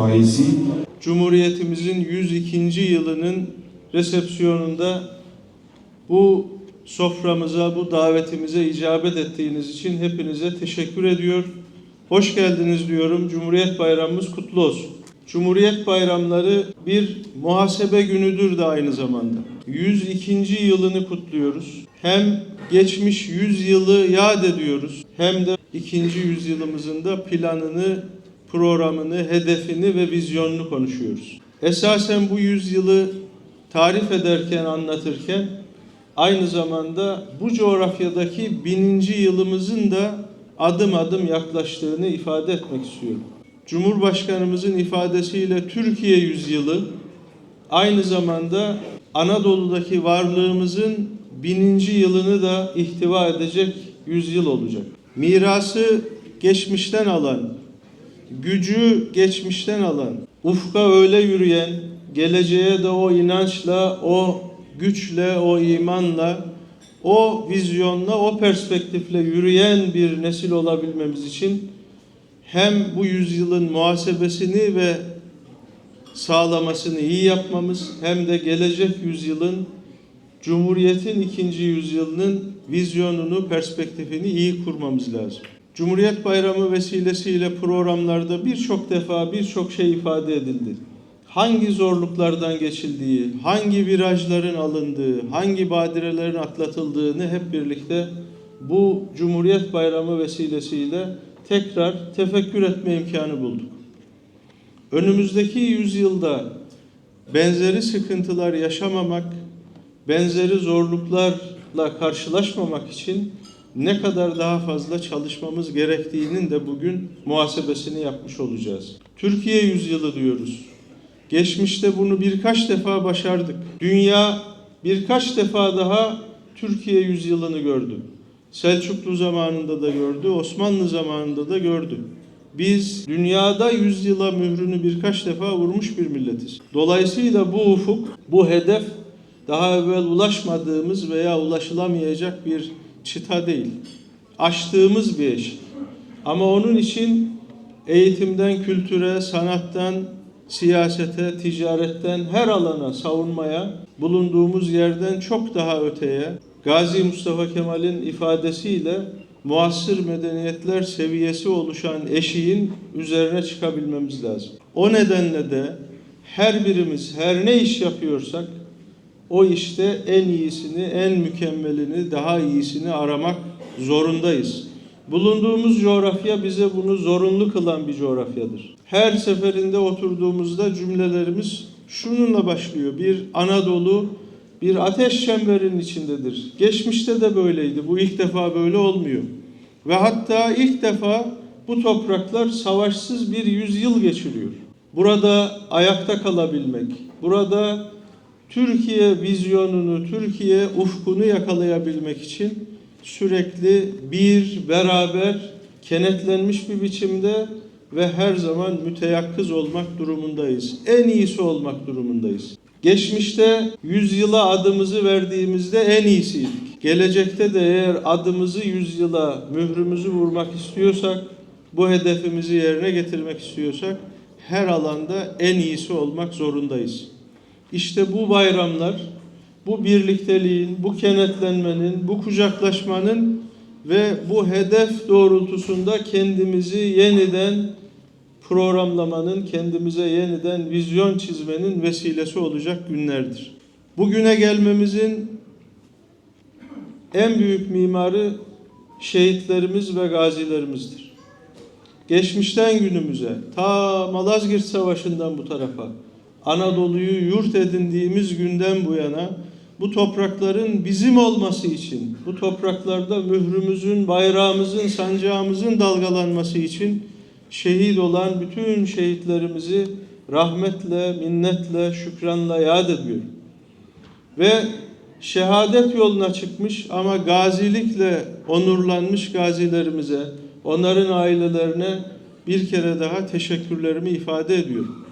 payesi Cumhuriyetimizin 102. yılının resepsiyonunda bu soframıza, bu davetimize icabet ettiğiniz için hepinize teşekkür ediyor. Hoş geldiniz diyorum. Cumhuriyet Bayramımız kutlu olsun. Cumhuriyet bayramları bir muhasebe günüdür de aynı zamanda. 102. yılını kutluyoruz. Hem geçmiş 100 yılı yad ediyoruz hem de ikinci yüzyılımızın da planını, programını, hedefini ve vizyonunu konuşuyoruz. Esasen bu yüzyılı tarif ederken, anlatırken aynı zamanda bu coğrafyadaki bininci yılımızın da adım adım yaklaştığını ifade etmek istiyorum. Cumhurbaşkanımızın ifadesiyle Türkiye yüzyılı aynı zamanda Anadolu'daki varlığımızın bininci yılını da ihtiva edecek yüzyıl olacak. Mirası geçmişten alan, gücü geçmişten alan, ufka öyle yürüyen, geleceğe de o inançla, o güçle, o imanla, o vizyonla, o perspektifle yürüyen bir nesil olabilmemiz için hem bu yüzyılın muhasebesini ve sağlamasını iyi yapmamız hem de gelecek yüzyılın Cumhuriyet'in ikinci yüzyılının vizyonunu, perspektifini iyi kurmamız lazım. Cumhuriyet Bayramı vesilesiyle programlarda birçok defa birçok şey ifade edildi. Hangi zorluklardan geçildiği, hangi virajların alındığı, hangi badirelerin atlatıldığını hep birlikte bu Cumhuriyet Bayramı vesilesiyle tekrar tefekkür etme imkanı bulduk. Önümüzdeki yüzyılda benzeri sıkıntılar yaşamamak, benzeri zorluklarla karşılaşmamak için ne kadar daha fazla çalışmamız gerektiğinin de bugün muhasebesini yapmış olacağız. Türkiye yüzyılı diyoruz. Geçmişte bunu birkaç defa başardık. Dünya birkaç defa daha Türkiye yüzyılını gördü. Selçuklu zamanında da gördü, Osmanlı zamanında da gördü. Biz dünyada yüzyıla mührünü birkaç defa vurmuş bir milletiz. Dolayısıyla bu ufuk, bu hedef daha evvel ulaşmadığımız veya ulaşılamayacak bir çıta değil. Aştığımız bir eşik. Ama onun için eğitimden kültüre, sanattan siyasete, ticaretten her alana savunmaya, bulunduğumuz yerden çok daha öteye, Gazi Mustafa Kemal'in ifadesiyle muasır medeniyetler seviyesi oluşan eşiğin üzerine çıkabilmemiz lazım. O nedenle de her birimiz her ne iş yapıyorsak o işte en iyisini, en mükemmelini, daha iyisini aramak zorundayız. Bulunduğumuz coğrafya bize bunu zorunlu kılan bir coğrafyadır. Her seferinde oturduğumuzda cümlelerimiz şununla başlıyor. Bir Anadolu bir ateş çemberinin içindedir. Geçmişte de böyleydi. Bu ilk defa böyle olmuyor. Ve hatta ilk defa bu topraklar savaşsız bir yüzyıl geçiriyor. Burada ayakta kalabilmek, burada Türkiye vizyonunu, Türkiye ufkunu yakalayabilmek için sürekli bir, beraber, kenetlenmiş bir biçimde ve her zaman müteyakkız olmak durumundayız. En iyisi olmak durumundayız. Geçmişte yüzyıla adımızı verdiğimizde en iyisiydik. Gelecekte de eğer adımızı yüzyıla, mührümüzü vurmak istiyorsak, bu hedefimizi yerine getirmek istiyorsak her alanda en iyisi olmak zorundayız. İşte bu bayramlar, bu birlikteliğin, bu kenetlenmenin, bu kucaklaşmanın ve bu hedef doğrultusunda kendimizi yeniden programlamanın, kendimize yeniden vizyon çizmenin vesilesi olacak günlerdir. Bugüne gelmemizin en büyük mimarı şehitlerimiz ve gazilerimizdir. geçmişten günümüze, ta Malazgirt Savaşı'ndan bu tarafa, Anadolu'yu yurt edindiğimiz günden bu yana bu toprakların bizim olması için, bu topraklarda mührümüzün, bayrağımızın, sancağımızın dalgalanması için şehit olan bütün şehitlerimizi rahmetle, minnetle, şükranla yad ediyorum. Ve şehadet yoluna çıkmış ama gazilikle onurlanmış gazilerimize, onların ailelerine bir kere daha teşekkürlerimi ifade ediyorum.